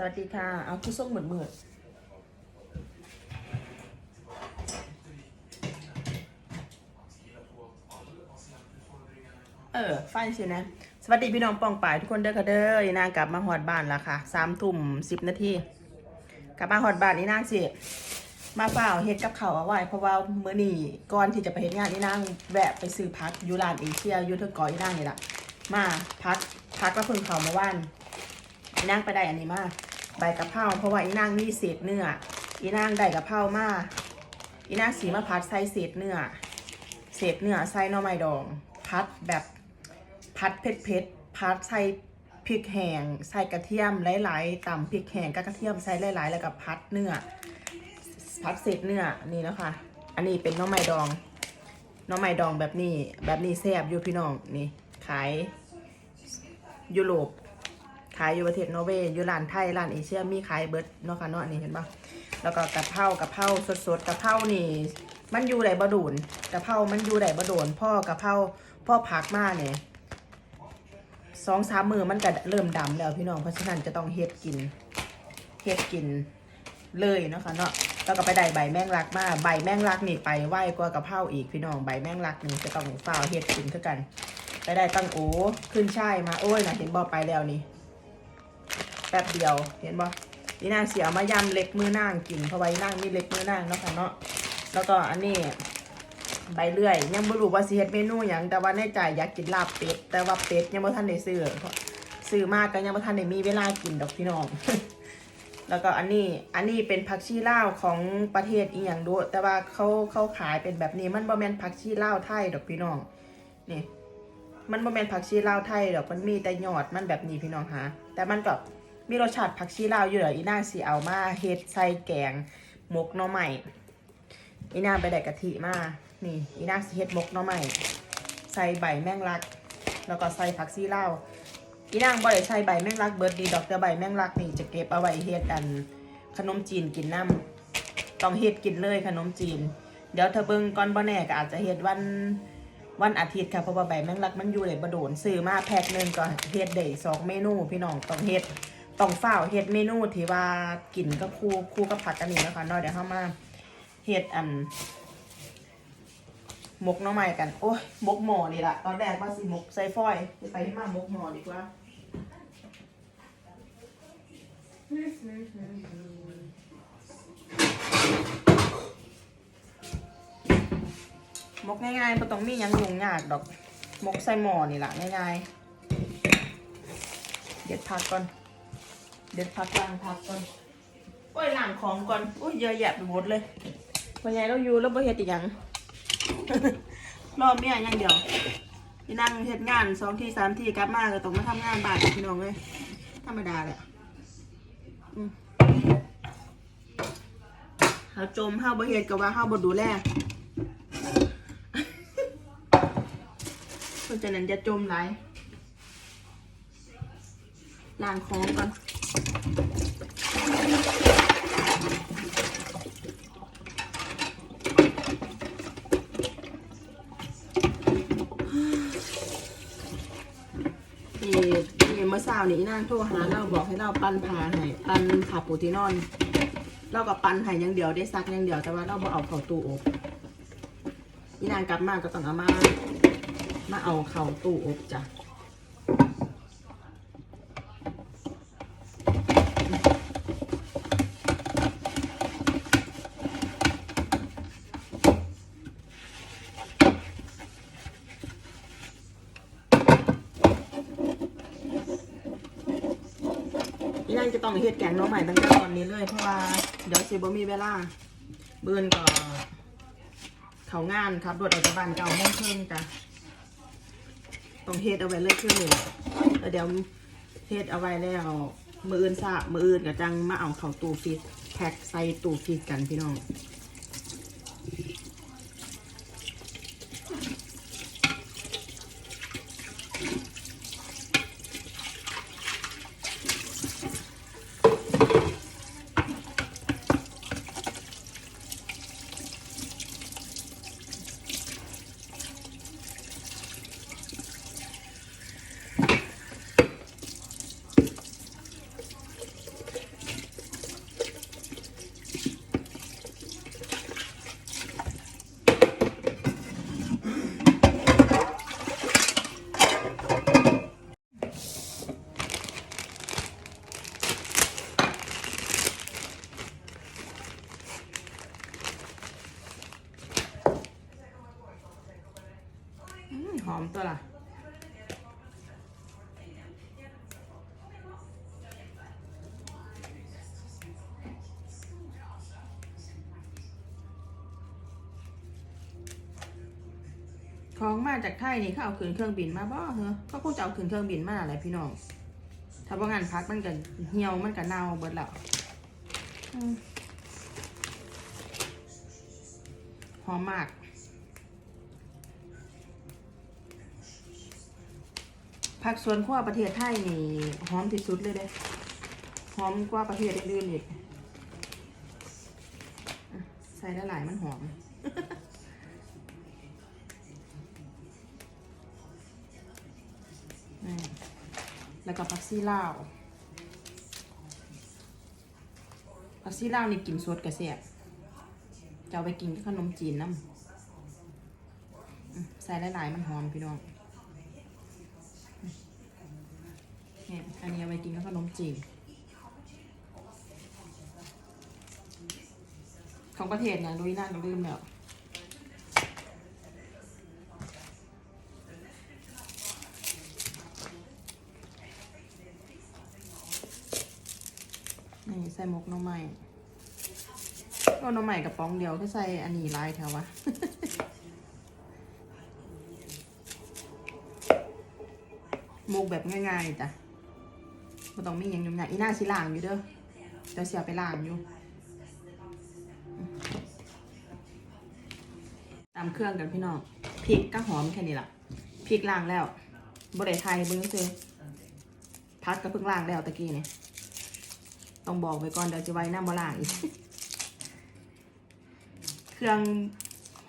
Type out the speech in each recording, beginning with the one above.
สวัสดีค่ะ เอาผู้ส่งเหมือนเหมือนเออฟังสินะ สวัสดีพี่น้องปองป่ายทุกคนเด้อค่ะเด้อนางกลับมาหอดบ้านแล้วค่ะสามทุ่มสิบนาทีกลับมาหอดบ้านอีนางสิมาเปล่าเฮ็ดกับเขาเอาไว้เพราะว่าเมื้อนี้ก่อนที่จะไปเฮ็ดงานอีนางแวะไปซื้อพักยูรานเอเชียยูเทอร์กอยอีนางนี่แหละมาพักพักก็เพิ่งเขามาว่านอีนางไปได้อันนี้มา ใบกะเพราเพราะว่าอีนางมีเศษเนื้ออีนางได้กะเพรามาอีนางสีมาพัดใส่เศษเนื้อเศษเนื้อใส่หน่อไม้ดอง พัดแบบพัดเผ็ดเผ็ดพัดใส่พริกแห้งใส่กระเทียมหลายๆตำพริกแห้งกับกระเทียมใส่หลายๆ แล้วก็พัดเนื้อพัดเศษเนื้อนี่นะคะอันนี้เป็นน่อไม้ดองน่อไม้ดองแบบนี้แบบนี้แซ่บอยู่พี่น้องนี่ขายยุโรป ขายอยู่ประเทศนอร์เวย์อยู่ร้านไทยร้านเอเชียมีขายเบิร์ดเนาะค่ะเนาะนี่เห็นปะแล้วก็กะเพรากะเพราสดๆกะเพรานี่ มันอยู่ไหนบะโดนกะเพรามันอยู่ไหนบะโดนพ่อกะเพราพ่อผักมาเนี่ยสองสามมือมันก็เริ่มดำแล้วพี่น้องเพราะฉะนั้นจะต้องเฮ็ดกินเฮ็ดกินเลยเนาะค่ะเนาะแล้วก็ไปได้ใบแมงลักมาใบแมงลักนี่ไปไหว้กว่ากะเพราอีกพี่น้องใบแมงลักนี่จะต้องฝ้าเฮ็ดกินเท่ากันไปได้ตั้งโอ้ขึ้นช่ายมาโอ้ยนะเห็นบอไปแล้วนี่ แป๊บเดียวเห็นบ่นี่นางเสียมายำเล็กมือนางกินเพราะว่าอีนางมีเล็กมือนางเนาะค่ะเนาะแล้วก็อันนี้ใบเลื่อย ยังไม่รู้ว่าสิเฮ็ดเมนูหยังแต่ว่าในใจอยากกินลาบเป็ดแต่ว่าเป็ดยังบ่ทันได้ซื้อซื้อมากก็ยังบ่ทันได้มีเวลากินดอกพี่น้อง แล้วก็อันนี้อันนี้เป็นผักชีลาวของประเทศอีหยังดูแต่ว่าเขาเขาขายเป็นแบบนี้มันบ่แม่นผักชีลาวไทยดอกพี่น้องนี่มันบ่แม่นผักชีลาวไทยดอกมันมีแต่ยอดมันแบบนี้พี่น้องฮะแต่มันก็ มีรสชาติผักชีลาวอยู่เดี๋ยวอีนางสิเอามาเฮ็ดใส่แกงหมกหน่อไม้อีนางไปได้กะทิมา นี่ อีนางสิเฮ็ดหมกหน่อไม้ใส่ใบแมงลัก แล้วก็ใส่ผักชีลาวอีนางบ่ได้ใส่ใบแมงลักเบิร์ดดีดอกแต่ใบแมงลักนี่จะเก็บเอาไว้เฮ็ดอันขนมจีนกินน้ำต้องเฮ็ดกินเลยขนมจีน เดี๋ยวถ้าเบิ่งก่อนบ่แน่ก็อาจจะเฮ็ดวันวันอาทิตย์ค่ะเพราะว่าใบแมงลักมันอยู่ในบะโดนซื้อมาแพ็คหนึ่งก็เฮ็ดได้สองเมนูพี่น้องต้องเฮ็ด ต้องเฝ้าวเฮ็ดเมนูที่ว่ากินก็คู่คู่กับผักกันนี่นะคะเนาะเดี๋ยวเข้ามาเฮ็ดอันหมกน้องใหม่กัน โอ้ยหมกหม้อนี่ละตอนแรกว่าสิหมกใส่ฟอยไปที่มาหมกหม้อดีกว่าหมกง่ายๆไม่ต้องมียังยุ่งยากดอกหมกใส่หม้อนี่ละง่ายๆ เด็ดผักก่อน เด็ดผักล้างผักก่อนโอ้ยล้างของก่อนโอ้ยเยอะแยะไปหมดเลยวันใหญ่เราอยู่แล้วบ่เฮ็ดอีหยังรอบเนี้ยอย่างเดียวที่นั่งเฮ็ดงานสองที่สามที่กลับมาก็ต้องมาทำงานบ้านกับพี่น้องเลยธรรมดาแหละอืมเฮาจมเฮาบ่เฮ็ดก็ว่าเฮาบ่ดูแลเพราะฉะนั้นจะจมไหลายล้างของก่อน นี่นี่เมื่อเช้านี้นางโทรหาเราบอกให้เราปั้นผาให้ปั้นผาปูที่นอน เราก็ปั้นให้อย่างเดียวได้ซักอย่างเดียวแต่ว่าเราบ่เอาเข้าตู้อบอีนางกลับมาก็ต้องเอามา มาเอาเข้าตู้อบจ้ะอีนางจะต้องเฮ็ด แกงน้องใหม่ตั้งแต่ตอนนี้เลย เพราะว่าเดี๋ยวสิบ่มีเวลาเบือนก็เขางานครับรถออกจากบ้านเก่าโมงเชิงจ้ะต้องเฮ็ดเอาไว้เลยคือนแล้วเดี๋ยวเฮ็ดเอาไว้แล้วมืออื่นซะมืออื่นกับจังมาเอาเข่าตู้ฟิตแพ็คใส่ตู้ฟิตกันพี่น้อง อมตัวล่ะของมาจากไทยนี่เขาเอาขึ้นเครื่องบินมาบ่เหรอก็คงจะเอาขึ้นเครื่องบินมาอะไรพี่น้อง ถ้าว่างานพักมันก็เหี่ยวมันก็เน่าเบิดแล้วอืมหอมมาก ผักสวนครัวประเทศไทยนี่หอมที่สุดเลยเด้หอมกว่าประเทศอื่นอีกใส่ได้หลายมันหอม แล้วก็ผักซี่ลาวผักซี่ลาวนี่กินสดกระเสียบจะเอาไปกินกับขนมจีนน้ำใส่หลายๆมันหอมพี่น้องอืม เนี่ยอันนี้เอาไปกินกับขนมจีนของประเทศนี่ยลุยนั่นก็ลืมแล้วนี่ใส่หมกน้องใหม่ก็น้องใหม่กับป้องเดียวก็ใส่อันนี้ลายแถววะหมกแบบง่ายๆจ้ะ ไม่ต้องมีอย่างยุ่งยากอีน่าสิล่างอยู่เด้อเดี๋ยวเสียไปล่างอยู่ตามเครื่องกันพี่น้องพริกก็หอมแค่นี้ล่ะพริกล่างแล้วบริไทยเบิ้งซื้อพัดก็เพิ่งล่างแล้วตะกี้เนี่ยต้องบอกไว้ก่อนเดี๋ยวจะไว้หน้ามาล่างอีกเครื่อง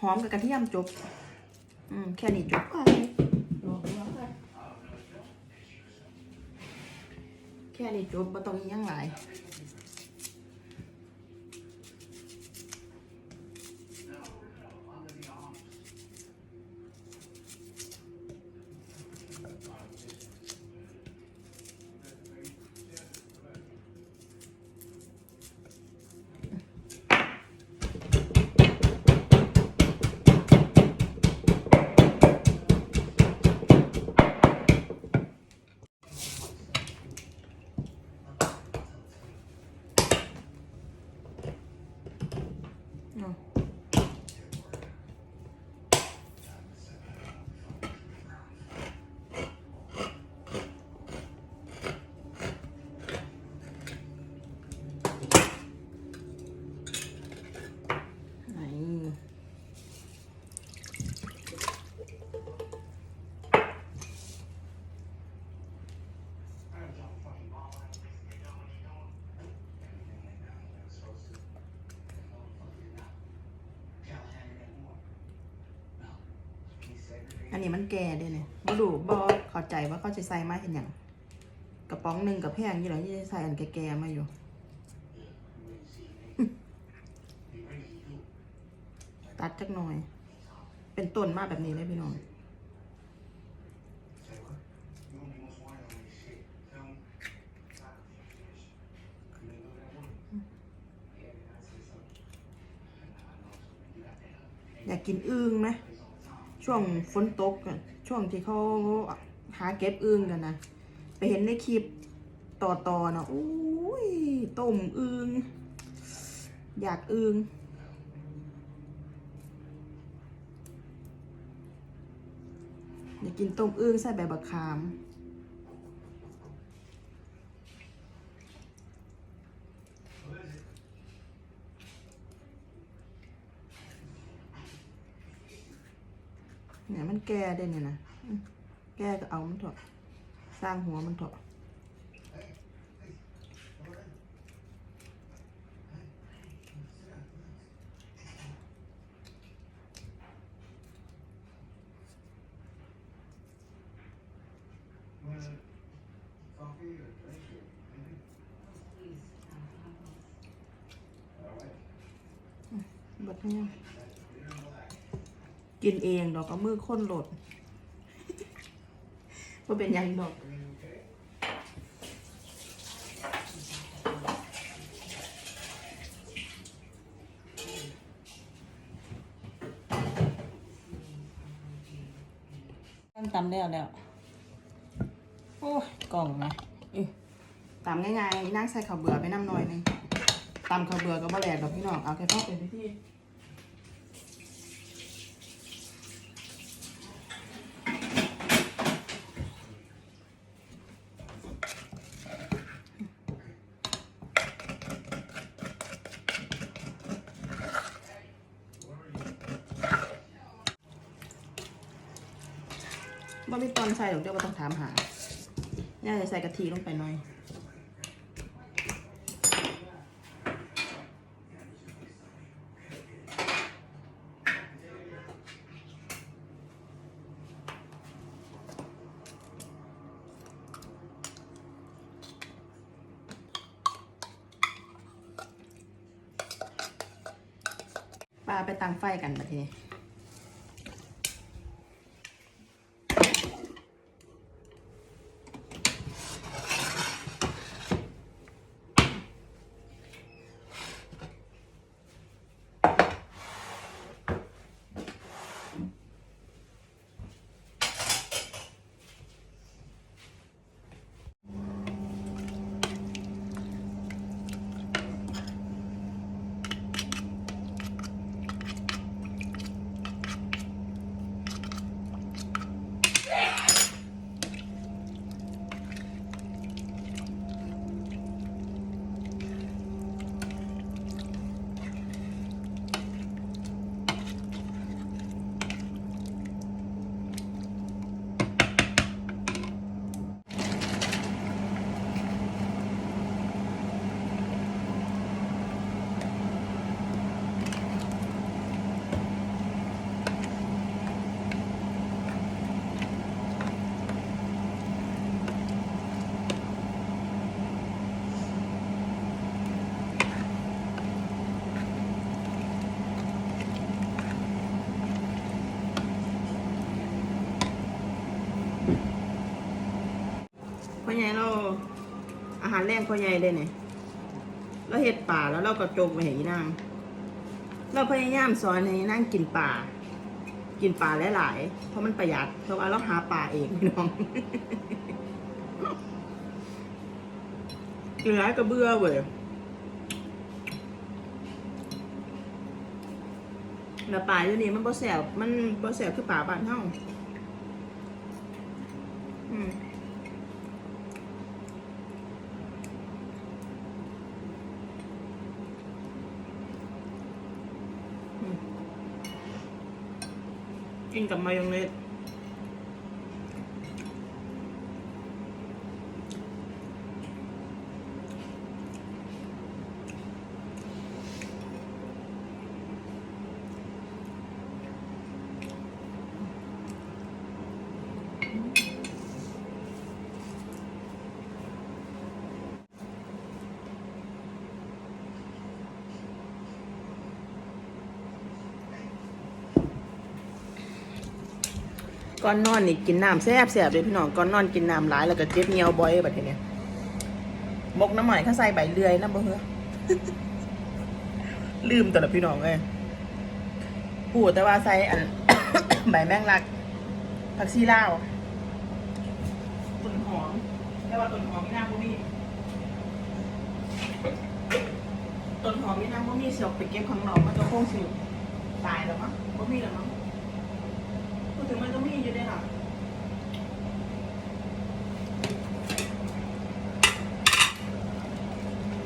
หอมกับกระเทียมจบ อืมแค่นี้จบ แค่นี้จบไม่ต้องอีหยังหลาย เอาไหน อันนี้มันแก่ด้วยเนี่ยบ่ดูบ่เข้าใจว่าเขาจะใส่มาเห็นอย่างกระป๋องหนึ่งกับแพงอยู่แล้วที่ใส่อันแก่ๆมาอยู่ตัดจักหน่อย เป็นต้นมากแบบนี้เลยพี่น้องอยากกินอึ่งไหม ช่วงฝนตกช่วงที่เขาหาเก็บอึ่งกันนะไปเห็นในคลิปต่อต่อๆนะอุ้ยต้มอึ่งอยากอึ่งอยากกินต้มอึ่งใส่ใบบักขาม เนี่ยมันแก่ได้เนี่ยนะแก่ก็เอามันเถอะสร้างหัวมันเถอะบดเนี่ยกินเองดอกก็มือค้นโหลดว่าเป็นหยังดอกตำแล้วแล้ว โอ้ยกล่องนะอื้อตำง่ายๆนั่งใส่ข้าวเบื่อไปน้ำหน่อยหนึงตำข้าวเบื่อก็บ่แหลกดอกพี่น้อง เอาแค่พอเป็นพิธี บ่มีตอนใส่หรอกเดี๋ยวบ่ต้องถามหาย่าจะใส่กะทิลงไปหน่อยปลาไปตังไฟกันประเทศ งพ่อใหญ่เลยเนี่ยเราเห็ดป่าแล้วเราก็จกไปให้นาง เราพยายามสอนให้นางกินป่า กินป่าหลายๆเพราะมันประหยัดเพราะว่าเราหาป่าเองพี่น้องกินหลายก็เบื่อเว้ยแล้วป่าอยู่นี่มันบ่แสบมันบ่แสบคือป่าบ้านเฮา กินกับมายองเนส ก่อนนอนนี่กินน้ำแซ่บแซ่บเลยพี่น้องก่อนนอนกินน้ำหลายแล้วก็เจ็บเงียวบ่อยแบบนี้มกน้ำใหม่ข้าใส่ใบเลื่อยนะบ่เฮ้อลืมแต่ละพี่น้องเลยปูแต่ว่าใส่อันใบแมงลักผักชีลาวต้นหอมแต่ว่าต้นหอมมีน้ำบ่มีต้นหอมมีน้ำบ่มีเสียออกไปเก็บข้างนอกมันก็คงสิตายแล้วมั้งบ่มีแล้วมั้ง ถึงมันก็มีอยู่ด้วยค่ะ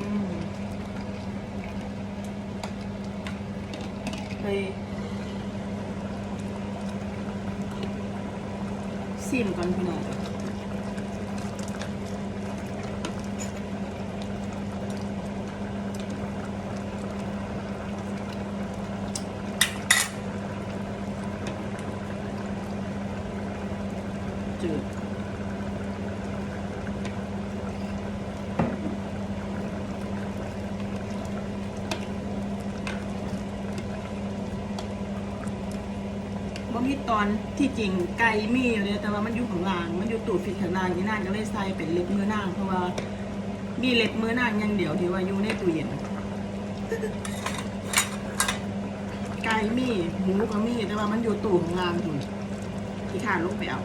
อืมเฮ้ยซิมก่อนพี่น้องจืด บ่มีตอนที่จริงไก่มีอยู่เลยแต่ว่ามันอยู่ข้างล่าง มันอยู่ตูดผิดข้างล่างนี่นานก็เลยใส่เป็นเล็บมือนางเพราะว่ามีเล็บมือนางอย่างเดียวที่ว่าอยู่ในตู้เย็นไก่มีหมูก็มีแต่ว่ามันอยู่ตูดข้างล่างอยู่ที่ขานลงไปเอา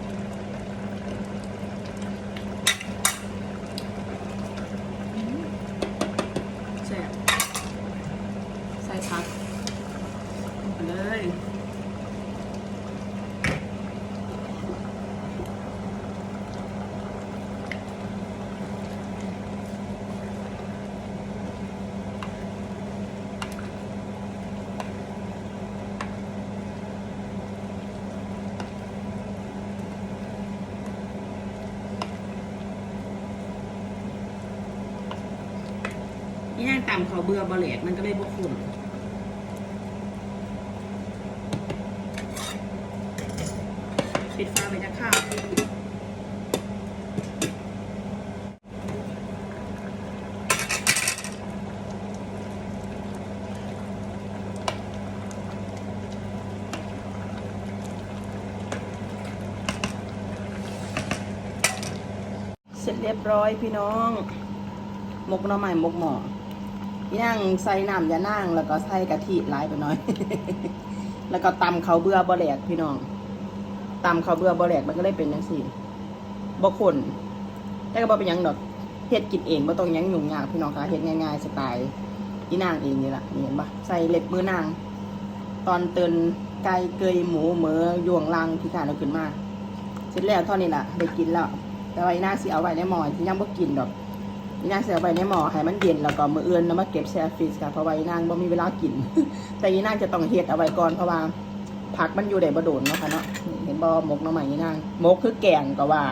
นี่ย่างต่ำเขาเบื่อบะเหลกมันก็เลยบกขุ่นปิดฟ้าไปจะข้าวเสร็จเรียบร้อยพี่น้อง มกหน่อไม้หมกหมอ ย่างใส่น้ำยานั่งแล้วก็ใส่กะทิหลายไปหน่อย แล้วก็ตำเขาเบื่อบะแหลกพี่น้องตำเขาเบื่อบะแหลกมันก็เลยเป็นจังซี่บ่คนแต่ก็บ่เป็นยังดอกเฮ็ดกินเองบ่ต้องยังยุ่งยากพี่น้องคะเฮ็ดง่ายๆสไตล์อีนางเองนี่ล่ะเห็นปะใส่เล็บมือนาง ตอนเตือนไก่เกยหมูเหมือยวงลังที่ขาเอาขึ้นมาเสร็จแล้วเท่านี้ล่ะได้กินแล้วแต่ว่าอีน่าสิเอาไว้ในหม้อที่ยังบ่กินดอก น่าสิเอไวในหม้อให้มันเย็นแล้วก็มื้ออื่นแล้วมาเก็บแช่ฟรีซค่ะเพราะว่านางบ่มีเวลากิน แต่ยีนางจะต้องเฮ็ดเอาไว้ก่อนเพราะว่าผักมันอยู่ในบะโดนเนาะค่ะเนาะเห็นบ่หมกน้อไม้อีนางหมกคือแกงก็ว่า